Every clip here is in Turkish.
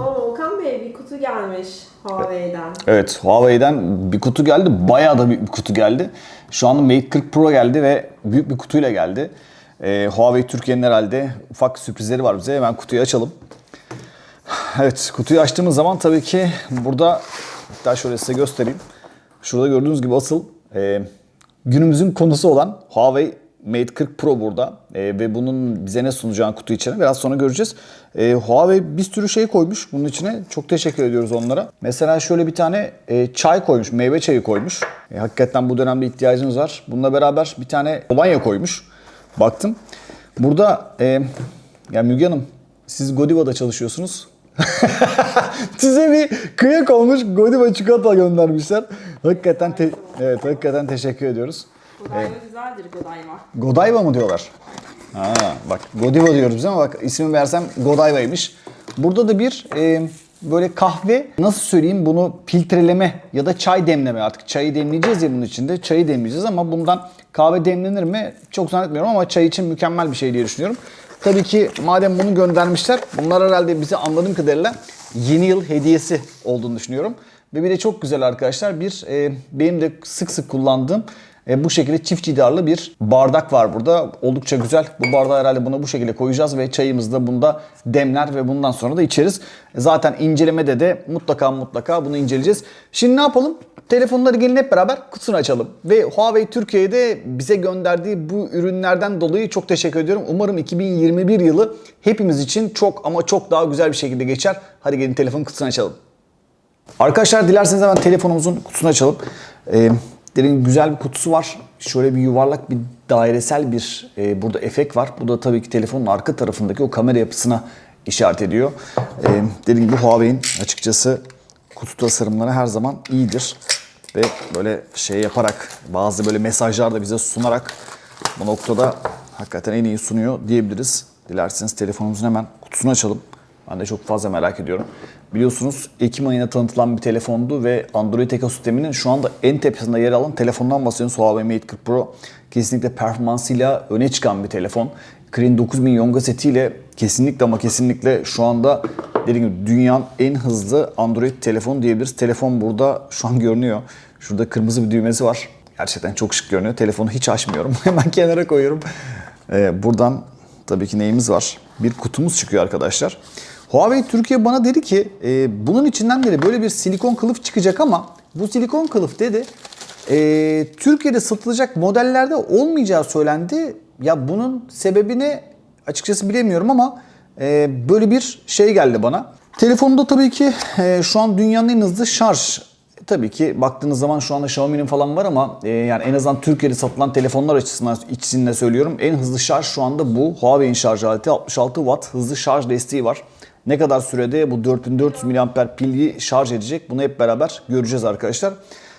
Okan Bey bir kutu gelmiş Huawei'den. Evet Huawei'den bir kutu geldi. Bayağı da büyük bir kutu geldi. Şu anda Mate 40 Pro geldi ve büyük bir kutuyla geldi. Ee, Huawei Türkiye'nin herhalde ufak sürprizleri var bize. Hemen kutuyu açalım. Evet kutuyu açtığımız zaman tabii ki burada hatta şöyle size göstereyim. Şurada gördüğünüz gibi asıl e, günümüzün konusu olan Huawei Mate 40 Pro burada E, ve bunun bize ne sunacağını kutu içine biraz sonra göreceğiz. E, Huawei bir sürü şey koymuş bunun içine. Çok teşekkür ediyoruz onlara. Mesela şöyle bir tane e, çay koymuş, meyve çayı koymuş. E, hakikaten bu dönemde ihtiyacımız var. Bununla beraber bir tane kolonya koymuş. Baktım. Burada e, ya Müge Hanım siz Godiva'da çalışıyorsunuz. Size bir kıyak olmuş Godiva çikolata göndermişler. Hakikaten te- evet hakikaten teşekkür ediyoruz. Godiva güzeldir Godiva. Godiva mı diyorlar? Ha, bak Godiva diyoruz biz ama bak ismi versem Godiva'ymış. Burada da bir e, böyle kahve nasıl söyleyeyim bunu filtreleme ya da çay demleme artık çayı demleyeceğiz ya bunun içinde çayı demleyeceğiz ama bundan kahve demlenir mi çok zannetmiyorum ama çay için mükemmel bir şey diye düşünüyorum. Tabii ki madem bunu göndermişler bunlar herhalde bize anladığım kadarıyla yeni yıl hediyesi olduğunu düşünüyorum. Ve bir de çok güzel arkadaşlar bir e, benim de sık sık kullandığım e, bu şekilde çift cidarlı bir bardak var burada. Oldukça güzel. Bu bardağı herhalde bunu bu şekilde koyacağız ve çayımızı da bunda demler ve bundan sonra da içeriz. E, Zaten incelemede de mutlaka mutlaka bunu inceleyeceğiz. Şimdi ne yapalım? Telefonları gelin hep beraber kutusunu açalım. Ve Huawei Türkiye'de bize gönderdiği bu ürünlerden dolayı çok teşekkür ediyorum. Umarım 2021 yılı hepimiz için çok ama çok daha güzel bir şekilde geçer. Hadi gelin telefon kutusunu açalım. Arkadaşlar dilerseniz hemen telefonumuzun kutusunu açalım. Ee, gibi güzel bir kutusu var. Şöyle bir yuvarlak bir dairesel bir e, burada efekt var. Bu da tabii ki telefonun arka tarafındaki o kamera yapısına işaret ediyor. Ee, dediğim gibi Huawei'in açıkçası kutu tasarımları her zaman iyidir. Ve böyle şey yaparak bazı böyle mesajlar da bize sunarak bu noktada hakikaten en iyi sunuyor diyebiliriz. Dilerseniz telefonumuzun hemen kutusunu açalım. Ben de çok fazla merak ediyorum. Biliyorsunuz Ekim ayına tanıtılan bir telefondu ve Android ekosisteminin şu anda en tepesinde yer alan telefondan bahsediyoruz. Huawei Mate 40 Pro kesinlikle performansıyla öne çıkan bir telefon. Kirin 9000 Yonga setiyle kesinlikle ama kesinlikle şu anda dediğim gibi dünyanın en hızlı Android telefonu diyebiliriz. Telefon burada şu an görünüyor. Şurada kırmızı bir düğmesi var. Gerçekten çok şık görünüyor. Telefonu hiç açmıyorum. Hemen kenara koyuyorum. Ee, buradan tabii ki neyimiz var? Bir kutumuz çıkıyor arkadaşlar. Huawei Türkiye bana dedi ki e, bunun içinden dedi böyle bir silikon kılıf çıkacak ama bu silikon kılıf dedi e, Türkiye'de satılacak modellerde olmayacağı söylendi. Ya bunun sebebini açıkçası bilemiyorum ama e, böyle bir şey geldi bana. Telefonda tabii ki e, şu an dünyanın en hızlı şarj Tabii ki baktığınız zaman şu anda Xiaomi'nin falan var ama e, yani en azından Türkiye'de satılan telefonlar açısından içinde söylüyorum. En hızlı şarj şu anda bu. Huawei'in şarj aleti 66 Watt hızlı şarj desteği var. Ne kadar sürede bu 4400 mAh pili şarj edecek bunu hep beraber göreceğiz arkadaşlar.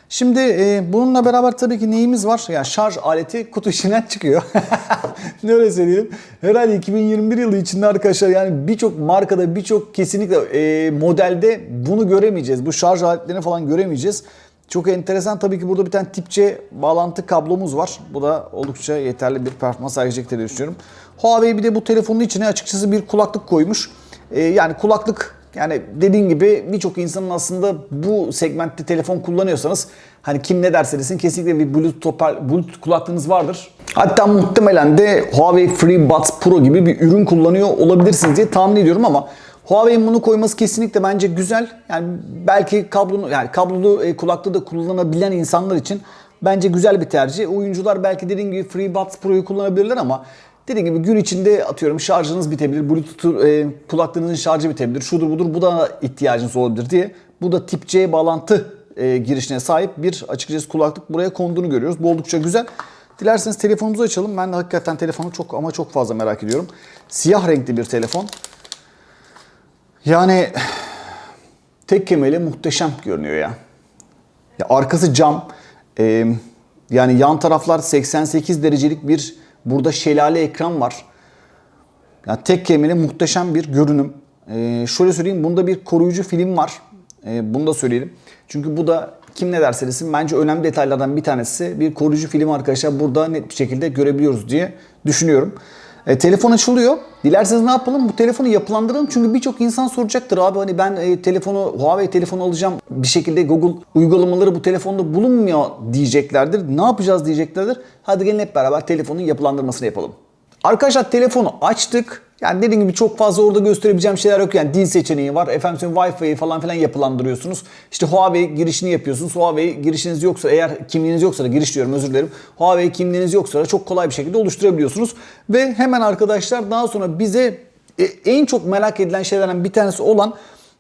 Şimdi e, bununla beraber tabii ki neyimiz var? Yani şarj aleti kutu içinden çıkıyor. ne öyle söyleyelim. Herhalde 2021 yılı içinde arkadaşlar yani birçok markada birçok kesinlikle e, modelde bunu göremeyeceğiz. Bu şarj aletlerini falan göremeyeceğiz. Çok enteresan tabii ki burada bir tane tip C bağlantı kablomuz var. Bu da oldukça yeterli bir performans sağlayacak diye düşünüyorum. Huawei bir de bu telefonun içine açıkçası bir kulaklık koymuş. E, yani kulaklık yani dediğim gibi birçok insanın aslında bu segmentte telefon kullanıyorsanız hani kim ne derse desin kesinlikle bir Bluetooth, hoparl- Bluetooth kulaklığınız vardır. Hatta muhtemelen de Huawei FreeBuds Pro gibi bir ürün kullanıyor olabilirsiniz diye tahmin ediyorum ama Huawei'in bunu koyması kesinlikle bence güzel. Yani belki kablolu yani kablolu e, kulaklığı da kullanabilen insanlar için bence güzel bir tercih. Oyuncular belki dediğim gibi FreeBuds Pro'yu kullanabilirler ama Dediğim gibi gün içinde atıyorum şarjınız bitebilir, Bluetooth e, kulaklığınızın şarjı bitebilir, şudur budur bu da ihtiyacınız olabilir diye. Bu da tip C bağlantı e, girişine sahip bir açıkçası kulaklık buraya konduğunu görüyoruz. Bu oldukça güzel. Dilerseniz telefonumuzu açalım. Ben de hakikaten telefonu çok ama çok fazla merak ediyorum. Siyah renkli bir telefon. Yani tek kemeli muhteşem görünüyor ya. Ya arkası cam. Ee, yani yan taraflar 88 derecelik bir burada şelale ekran var. Yani tek kelimeyle muhteşem bir görünüm. Ee, şöyle söyleyeyim bunda bir koruyucu film var. Ee, bunu da söyleyelim. Çünkü bu da kim ne derse desin bence önemli detaylardan bir tanesi. Bir koruyucu film arkadaşlar burada net bir şekilde görebiliyoruz diye düşünüyorum. E, telefon açılıyor. Dilerseniz ne yapalım? Bu telefonu yapılandıralım. Çünkü birçok insan soracaktır abi hani ben e, telefonu Huawei telefonu alacağım. Bir şekilde Google uygulamaları bu telefonda bulunmuyor diyeceklerdir. Ne yapacağız diyeceklerdir. Hadi gelin hep beraber telefonun yapılandırmasını yapalım. Arkadaşlar telefonu açtık. Yani dediğim gibi çok fazla orada gösterebileceğim şeyler yok. Yani dil seçeneği var. Efendim Wi-Fi'yi falan filan yapılandırıyorsunuz. İşte Huawei girişini yapıyorsunuz. Huawei girişiniz yoksa eğer kimliğiniz yoksa da giriş diyorum özür dilerim. Huawei kimliğiniz yoksa da çok kolay bir şekilde oluşturabiliyorsunuz. Ve hemen arkadaşlar daha sonra bize e, en çok merak edilen şeylerden bir tanesi olan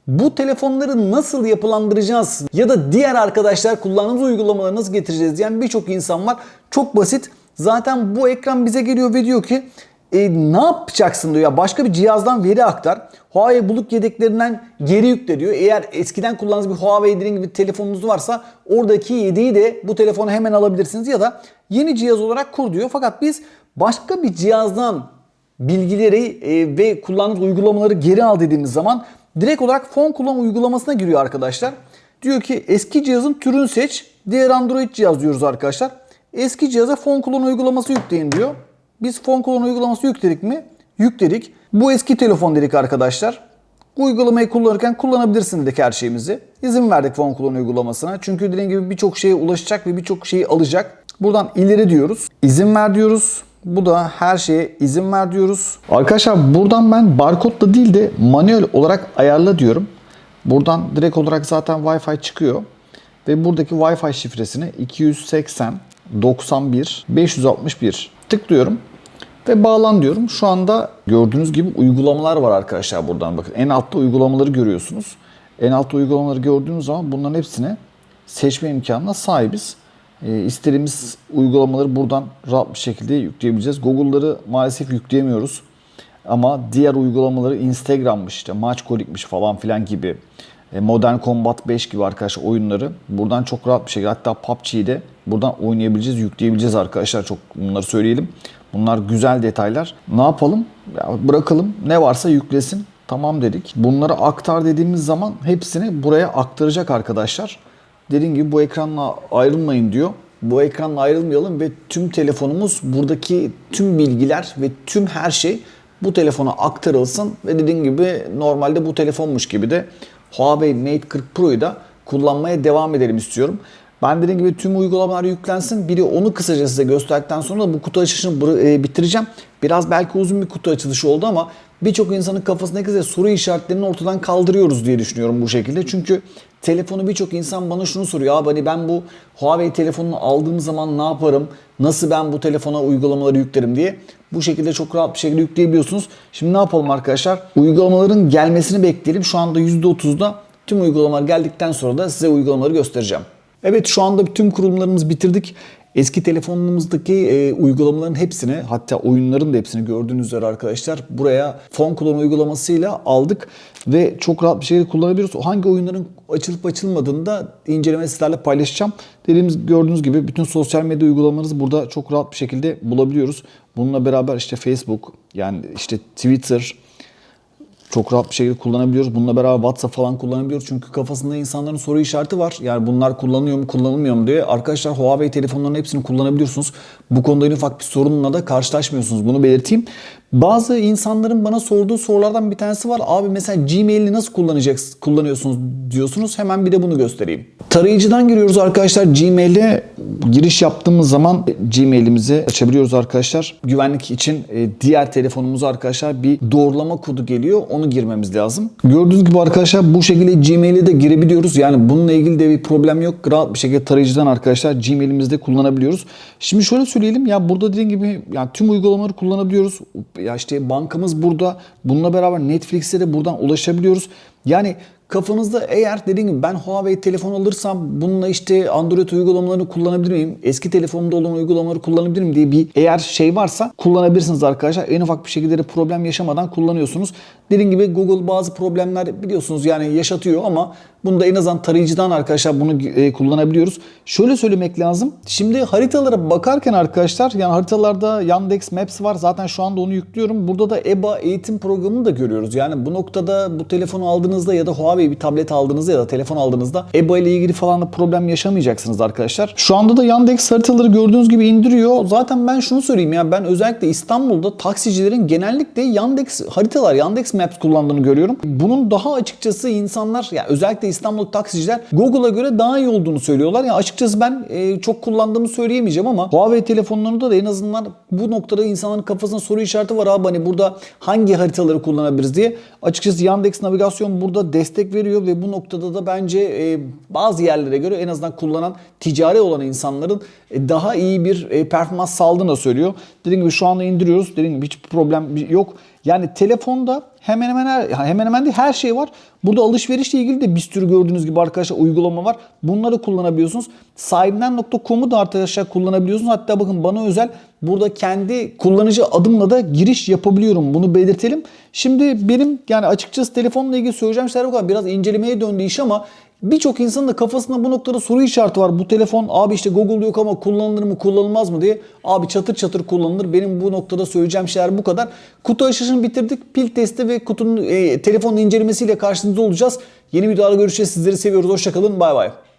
bu telefonları nasıl yapılandıracağız ya da diğer arkadaşlar kullandığımız uygulamaları nasıl getireceğiz diyen birçok insan var. Çok basit. Zaten bu ekran bize geliyor ve diyor ki e, ne yapacaksın diyor ya başka bir cihazdan veri aktar. Huawei bulut yedeklerinden geri yükle diyor. Eğer eskiden kullandığınız bir Huawei dediğim gibi telefonunuz varsa oradaki yedeği de bu telefonu hemen alabilirsiniz ya da yeni cihaz olarak kur diyor. Fakat biz başka bir cihazdan bilgileri e, ve kullandığımız uygulamaları geri al dediğimiz zaman direkt olarak fon kullan uygulamasına giriyor arkadaşlar. Diyor ki eski cihazın türünü seç. Diğer Android cihaz diyoruz arkadaşlar. Eski cihaza fon kullan uygulaması yükleyin diyor. Biz fon kullan uygulaması yükledik mi? Yükledik. Bu eski telefon dedik arkadaşlar. Uygulamayı kullanırken kullanabilirsin dedik her şeyimizi. İzin verdik fon kullan uygulamasına. Çünkü dediğim gibi birçok şeye ulaşacak ve birçok şeyi alacak. Buradan ileri diyoruz. İzin ver diyoruz. Bu da her şeye izin ver diyoruz. Arkadaşlar buradan ben barkodla değil de manuel olarak ayarla diyorum. Buradan direkt olarak zaten Wi-Fi çıkıyor. Ve buradaki Wi-Fi şifresini 280 91 561 tıklıyorum ve bağlan diyorum. Şu anda gördüğünüz gibi uygulamalar var arkadaşlar buradan bakın. En altta uygulamaları görüyorsunuz. En altta uygulamaları gördüğünüz zaman bunların hepsine seçme imkanına sahibiz. E, istediğimiz uygulamaları buradan rahat bir şekilde yükleyebileceğiz. Google'ları maalesef yükleyemiyoruz. Ama diğer uygulamaları Instagram'mış işte Matchcolik'miş falan filan gibi e, Modern Combat 5 gibi arkadaşlar oyunları buradan çok rahat bir şekilde hatta PUBG'yi de buradan oynayabileceğiz, yükleyebileceğiz arkadaşlar. Çok bunları söyleyelim. Bunlar güzel detaylar. Ne yapalım? Ya bırakalım. Ne varsa yüklesin. Tamam dedik. Bunları aktar dediğimiz zaman hepsini buraya aktaracak arkadaşlar. Dediğim gibi bu ekranla ayrılmayın diyor. Bu ekranla ayrılmayalım ve tüm telefonumuz buradaki tüm bilgiler ve tüm her şey bu telefona aktarılsın ve dediğim gibi normalde bu telefonmuş gibi de Huawei Mate 40 Pro'yu da kullanmaya devam edelim istiyorum. Ben dediğim gibi tüm uygulamalar yüklensin. Biri onu kısaca size gösterdikten sonra da bu kutu açılışını e, bitireceğim. Biraz belki uzun bir kutu açılışı oldu ama birçok insanın kafasındaki de soru işaretlerini ortadan kaldırıyoruz diye düşünüyorum bu şekilde. Çünkü telefonu birçok insan bana şunu soruyor. Abi hani ben bu Huawei telefonunu aldığım zaman ne yaparım? Nasıl ben bu telefona uygulamaları yüklerim diye. Bu şekilde çok rahat bir şekilde yükleyebiliyorsunuz. Şimdi ne yapalım arkadaşlar? Uygulamaların gelmesini bekleyelim. Şu anda %30'da tüm uygulamalar geldikten sonra da size uygulamaları göstereceğim. Evet şu anda tüm kurulumlarımızı bitirdik. Eski telefonumuzdaki e, uygulamaların hepsini hatta oyunların da hepsini gördüğünüz üzere arkadaşlar buraya fon kullanma uygulamasıyla aldık ve çok rahat bir şekilde kullanabiliyoruz. Hangi oyunların açılıp açılmadığını da inceleme sizlerle paylaşacağım. Dediğimiz gördüğünüz gibi bütün sosyal medya uygulamalarınızı burada çok rahat bir şekilde bulabiliyoruz. Bununla beraber işte Facebook yani işte Twitter, çok rahat bir şekilde kullanabiliyoruz. Bununla beraber WhatsApp falan kullanabiliyoruz. Çünkü kafasında insanların soru işareti var. Yani bunlar kullanılıyor mu kullanılmıyor mu diye. Arkadaşlar Huawei telefonlarının hepsini kullanabiliyorsunuz. Bu konuda en ufak bir sorunla da karşılaşmıyorsunuz. Bunu belirteyim. Bazı insanların bana sorduğu sorulardan bir tanesi var. Abi mesela Gmail'i nasıl kullanacaksınız, kullanıyorsunuz diyorsunuz. Hemen bir de bunu göstereyim. Tarayıcıdan giriyoruz arkadaşlar. Gmail'e giriş yaptığımız zaman Gmail'imizi açabiliyoruz arkadaşlar. Güvenlik için e, diğer telefonumuza arkadaşlar bir doğrulama kodu geliyor. Onu girmemiz lazım. Gördüğünüz gibi arkadaşlar bu şekilde Gmail'e de girebiliyoruz. Yani bununla ilgili de bir problem yok. Rahat bir şekilde tarayıcıdan arkadaşlar Gmail'imizde kullanabiliyoruz. Şimdi şöyle söyleyelim ya burada dediğim gibi yani tüm uygulamaları kullanabiliyoruz. Ya işte bankamız burada. Bununla beraber Netflix'e de buradan ulaşabiliyoruz. Yani kafanızda eğer dediğim gibi ben Huawei telefon alırsam bununla işte Android uygulamalarını kullanabilir miyim? Eski telefonumda olan uygulamaları kullanabilir miyim diye bir eğer şey varsa kullanabilirsiniz arkadaşlar. En ufak bir şekilde de problem yaşamadan kullanıyorsunuz. Dediğim gibi Google bazı problemler biliyorsunuz yani yaşatıyor ama bunda en azından tarayıcıdan arkadaşlar bunu e, kullanabiliyoruz. Şöyle söylemek lazım. Şimdi haritalara bakarken arkadaşlar yani haritalarda Yandex Maps var. Zaten şu anda onu yüklüyorum. Burada da EBA eğitim programını da görüyoruz. Yani bu noktada bu telefonu aldığınızda ya da Huawei Huawei bir tablet aldığınızda ya da telefon aldığınızda EBA ile ilgili falan da problem yaşamayacaksınız arkadaşlar. Şu anda da Yandex haritaları gördüğünüz gibi indiriyor. Zaten ben şunu söyleyeyim ya ben özellikle İstanbul'da taksicilerin genellikle Yandex haritalar, Yandex Maps kullandığını görüyorum. Bunun daha açıkçası insanlar ya özellikle İstanbul taksiciler Google'a göre daha iyi olduğunu söylüyorlar. Ya açıkçası ben e, çok kullandığımı söyleyemeyeceğim ama Huawei telefonlarında da en azından bu noktada insanların kafasında soru işareti var abi hani burada hangi haritaları kullanabiliriz diye. Açıkçası Yandex navigasyon burada destek veriyor ve bu noktada da bence e, bazı yerlere göre en azından kullanan ticari olan insanların e, daha iyi bir e, performans sağladığını da söylüyor. Dediğim gibi şu anda indiriyoruz. Dediğim gibi hiç problem yok. Yani telefonda hemen hemen her, hemen hemen değil her şey var. Burada alışverişle ilgili de bir sürü gördüğünüz gibi arkadaşlar uygulama var. Bunları kullanabiliyorsunuz. Sahibinden.com'u da arkadaşlar kullanabiliyorsunuz. Hatta bakın bana özel burada kendi kullanıcı adımla da giriş yapabiliyorum. Bunu belirtelim. Şimdi benim yani açıkçası telefonla ilgili söyleyeceğim şeyler bu kadar. Biraz incelemeye döndü iş ama Birçok insanın da kafasında bu noktada soru işareti var. Bu telefon abi işte Google yok ama kullanılır mı kullanılmaz mı diye. Abi çatır çatır kullanılır. Benim bu noktada söyleyeceğim şeyler bu kadar. Kutu açılışını bitirdik. Pil testi ve kutunun e, telefonun incelemesiyle karşınızda olacağız. Yeni videolarda görüşeceğiz. Sizleri seviyoruz. Hoşçakalın. Bay bay.